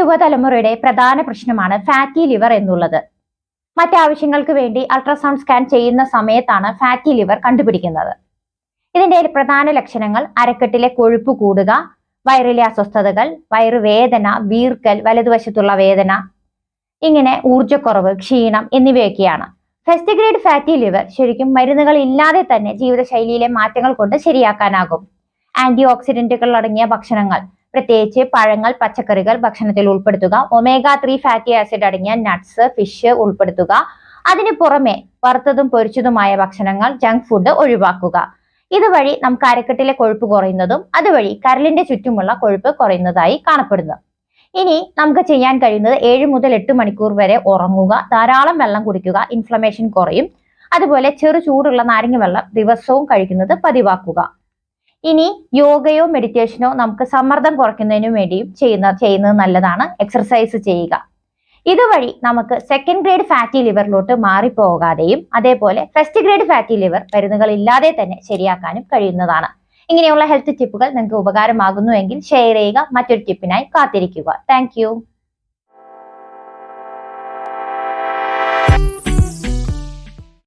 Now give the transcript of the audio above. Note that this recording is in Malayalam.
യുവതലമുറയുടെ പ്രധാന പ്രശ്നമാണ് ഫാറ്റി ലിവർ എന്നുള്ളത്. മറ്റാവശ്യങ്ങൾക്ക് വേണ്ടി അൾട്രാസൗണ്ട് സ്കാൻ ചെയ്യുന്ന സമയത്താണ് ഫാറ്റി ലിവർ കണ്ടുപിടിക്കുന്നത്. ഇതിന്റെ പ്രധാന ലക്ഷണങ്ങൾ അരക്കെട്ടിലെ കൊഴുപ്പ് കൂടുക വയറിലെ അസ്വസ്ഥതകൾ വയറുവേദന വീർക്കൽ വലതുവശത്തുള്ള വേദന ഇങ്ങനെ ഊർജക്കുറവ് ക്ഷീണം എന്നിവയൊക്കെയാണ്. ഫെസ്റ്റിഗ്രേഡ് ഫാറ്റി ലിവർ ശരിക്കും മരുന്നുകൾ ഇല്ലാതെ തന്നെ ജീവിതശൈലിയിലെ മാറ്റങ്ങൾ കൊണ്ട് ശരിയാക്കാനാകും. ആന്റി ഓക്സിഡന്റുകൾ അടങ്ങിയ ഭക്ഷണങ്ങൾ പ്രത്യേകിച്ച് പഴങ്ങൾ പച്ചക്കറികൾ ഭക്ഷണത്തിൽ ഉൾപ്പെടുത്തുക. ഒമേഗ ത്രീ ഫാറ്റി ആസിഡ് അടങ്ങിയ നട്ട്സ് ഫിഷ് ഉൾപ്പെടുത്തുക. അതിന് പുറമെ വറുത്തതും പൊരിച്ചതുമായ ഭക്ഷണങ്ങൾ ജങ്ക് ഫുഡ് ഒഴിവാക്കുക. ഇതുവഴി നമുക്ക് അരക്കെട്ടിലെ കൊഴുപ്പ് കുറയുന്നതും അതുവഴി കരളിന്റെ ചുറ്റുമുള്ള കൊഴുപ്പ് കുറയുന്നതായി കാണപ്പെടുന്നു. ഇനി നമുക്ക് ചെയ്യാൻ കഴിയുന്നത് ഏഴ് മുതൽ എട്ട് മണിക്കൂർ വരെ ഉറങ്ങുക ധാരാളം വെള്ളം കുടിക്കുക ഇൻഫ്ലമേഷൻ കുറയും. അതുപോലെ ചെറു ചൂടുള്ള നാരങ്ങ വെള്ളം ദിവസവും കഴിക്കുന്നത് പതിവാക്കുക. ഇനി യോഗയോ മെഡിറ്റേഷനോ നമുക്ക് സമ്മർദ്ദം കുറയ്ക്കുന്നതിനു വേണ്ടിയും ചെയ്യുന്ന ചെയ്യുന്നത് നല്ലതാണ്. എക്സർസൈസ് ചെയ്യുക. ഇതുവഴി നമുക്ക് സെക്കൻഡ് ഗ്രേഡ് ഫാറ്റി ലിവറിലോട്ട് മാറിപ്പോകാതെയും അതേപോലെ ഫസ്റ്റ് ഗ്രേഡ് ഫാറ്റി ലിവർ മരുന്നുകൾ ഇല്ലാതെ തന്നെ ശരിയാക്കാനും കഴിയുന്നതാണ്. ഇങ്ങനെയുള്ള ഹെൽത്ത് ടിപ്പുകൾ നിങ്ങൾക്ക് ഉപകാരമാകുന്നുവെങ്കിൽ ഷെയർ ചെയ്യുക. മറ്റൊരു ടിപ്പിനായി കാത്തിരിക്കുക. താങ്ക്